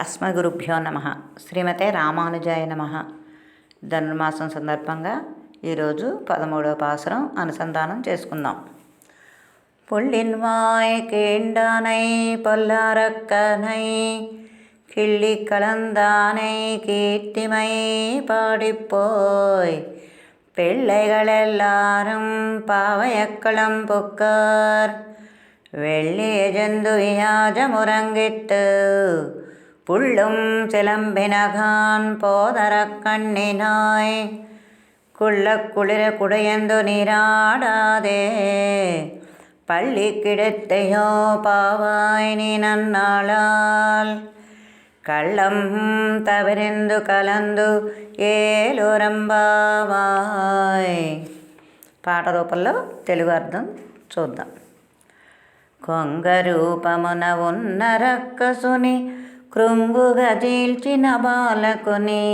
అస్మగురుభ్యో నమ శ్రీమతే రామానుజాయ నమ ధనుర్మాసం సందర్భంగా ఈరోజు పదమూడవ పాసురం అనుసంధానం చేసుకుందాం புள்ளின்வாய் கீண்டானை பொல்லாரக்கனை கிள்ளி கலந்தானை கீர்த்திமை பாடிப்போய் பிள்ளைகள் எல்லாரும் பாவையக்களம் புக்கார் வெள்ளிய ஜந்து வியாஜமுறங்கிட்டு പുള്ളും ചിലമ്പിനകാൻ പോതറക്കണ്ണിനായി. കുള്ളക്കുളിര കുടയന്തു നീരാടാതെ പള്ളിക്കിടത്തെയോ പാവായി നന്നാളാൽ. കള്ളം തവരെന്തു കലന്തു ఏలురంబావాయ్ పాట రూపంలో తెలుగు అర్థం చూద్దాం కొంగ కృంగుగా జీల్చిన బాలకుని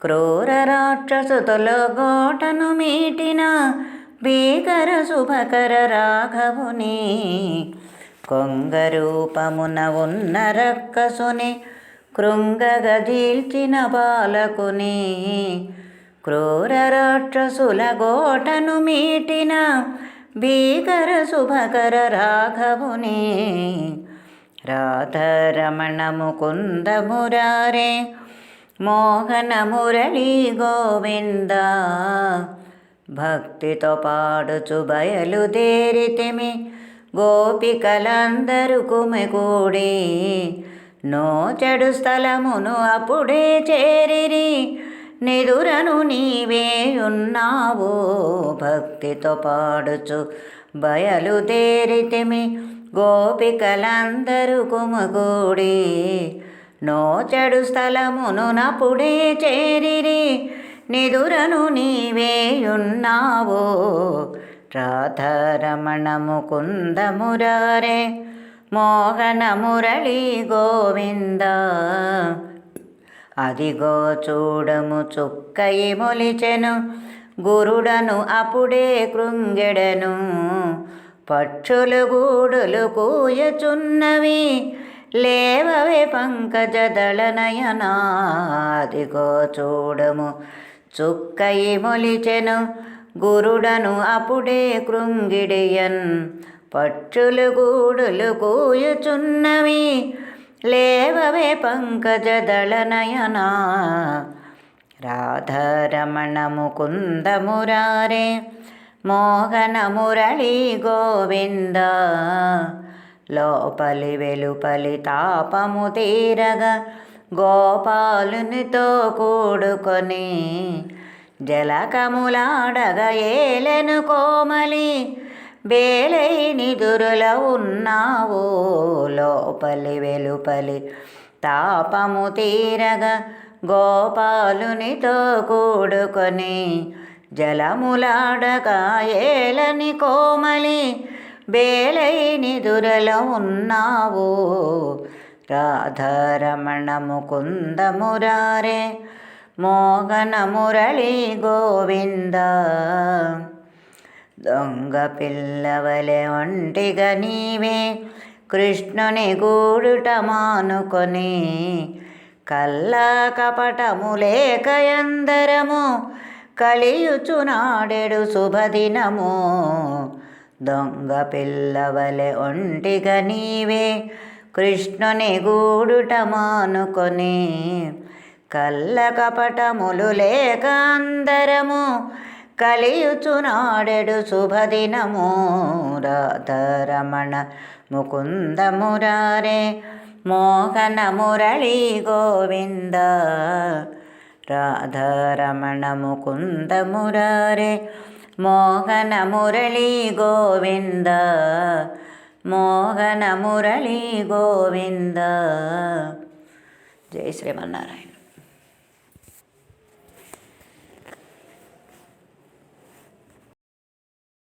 క్రూర రాక్షసుతులో గోటను మీటిన భీకర శుభకర రాఘవుని కొంగ రూపమున ఉన్న రక్కసుని కృంగగజీల్చిన బాలకుని క్రూర రాక్షసుల గోటను మీటిన భీకర శుభకర రాఘవుని రాధరమణ ముకుంద మురారే మోహన మురళీ గోవింద. భక్తితో పాడుచు బయలుదేరితిమి గోపికలందరూ కుమికూడి. నోచడు స్థలమును అప్పుడే చేరిరి నిదురను నీవే ఉన్నావు. భక్తితో పాడుచు బయలుదేరితిమి గోపికలందరూ కుమగూడి. నోచడు స్థలమును నప్పుడే చేరిరి. నిదురను నీవేయున్నావో. ఉన్నావు రాధారమణ మోహన మురళి గోవింద. అదిగో చూడము చుక్కయి మొలిచెను. గురుడను అప్పుడే కృంగెడను. పక్షులు గూడులు కూయచున్నవి లేవవే పంకజదళ నయనా చూడము. చుక్కయి మొలిచెను గురుడను అప్పుడే కృంగిడియన్. పక్షులు గూడులు కూయుచున్నవి లేవవే పంకజదళ నయనా రాధారమణ ముకుంద మురారే మోహన మురళి గోవింద. లోపలి వెలుపలి తాపము తీరగా గోపాలునితో కూడుకొని జలకములాడగా ఏలెను కోమలి బేలై నిదురుల ఉన్నావు. లోపలి వెలుపలి తాపము తీరగా గోపాలునితో కూడుకొని జలములాడకాయేలని కోమలి బేలైని దురల ఉన్నావు. రాధారమణ ముకుంద మురారే మోహన మురళీ గోవింద. దొంగ పిల్లవలె ఒంటిగా నీవే కృష్ణుని గూడుట మానుకొని కల్లా కపటము లేక ఎందరము కలియుచునాడెడు శుభదినము దొంగ పిల్లవలె ఒంటిగా నీవే కృష్ణుని గూడుట మానుకొని కల్ల కపటములు లేక అందరము కలియుచునాడెడు శుభదినము రాధరమణ ముకుంద మురారే మోహన మురళీ గోవింద రాధరమణ ముకుంద మురారే మోహన మురళీ గోవింద మోహన మురళీ గోవింద. జై శ్రీమన్నారాయణ.